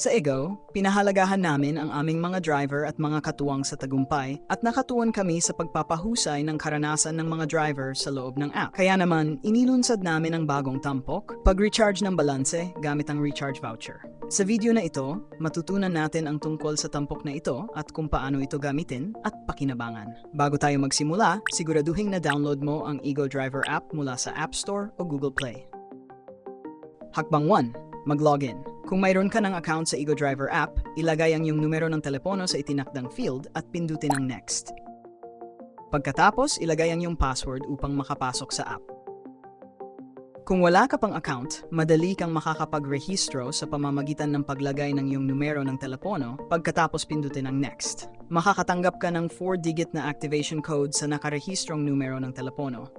Sa Ego, pinahalagahan namin ang aming mga driver at mga katuwang sa tagumpay at nakatuon kami sa pagpapahusay ng karanasan ng mga driver sa loob ng app. Kaya naman, inilunsad namin ang bagong tampok, pag-recharge ng balanse gamit ang recharge voucher. Sa video na ito, matutunan natin ang tungkol sa tampok na ito at kung paano ito gamitin at pakinabangan. Bago tayo magsimula, siguraduhin na download mo ang Ego Driver app mula sa App Store o Google Play. Hakbang 1. Mag-login. Kung mayroon ka ng account sa Ego Driver app, ilagay ang iyong numero ng telepono sa itinakdang field at pindutin ang Next. Pagkatapos, ilagay ang iyong password upang makapasok sa app. Kung wala ka pang account, madali kang makakapag-rehistro sa pamamagitan ng paglagay ng iyong numero ng telepono pagkatapos pindutin ang Next. Makakatanggap ka ng 4-digit na activation code sa nakarehistrong numero ng telepono.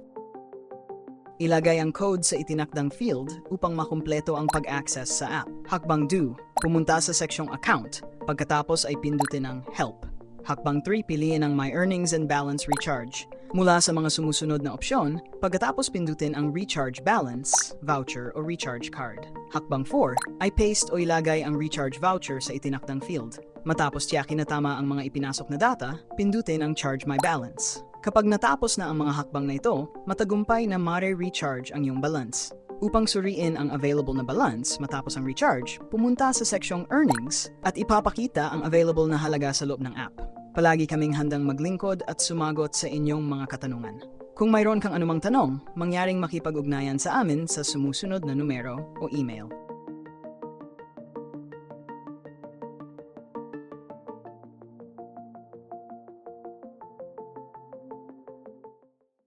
Ilagay ang code sa itinakdang field upang makumpleto ang pag-access sa app. Hakbang 2, pumunta sa seksyong Account, pagkatapos ay pindutin ang Help. Hakbang 3, piliin ang My Earnings and Balance Recharge. Mula sa mga sumusunod na opsyon, pagkatapos pindutin ang Recharge Balance, Voucher o Recharge Card. Hakbang 4, ay paste o ilagay ang recharge voucher sa itinakdang field. Matapos tiyakin na tama ang mga ipinasok na data, pindutin ang Charge My Balance. Kapag natapos na ang mga hakbang na ito, matagumpay na mare-recharge ang iyong balance. Upang suriin ang available na balance matapos ang recharge, pumunta sa seksyong Earnings at ipapakita ang available na halaga sa loob ng app. Palagi kaming handang maglingkod at sumagot sa inyong mga katanungan. Kung mayroon kang anumang tanong, mangyaring makipag-ugnayan sa amin sa sumusunod na numero o email.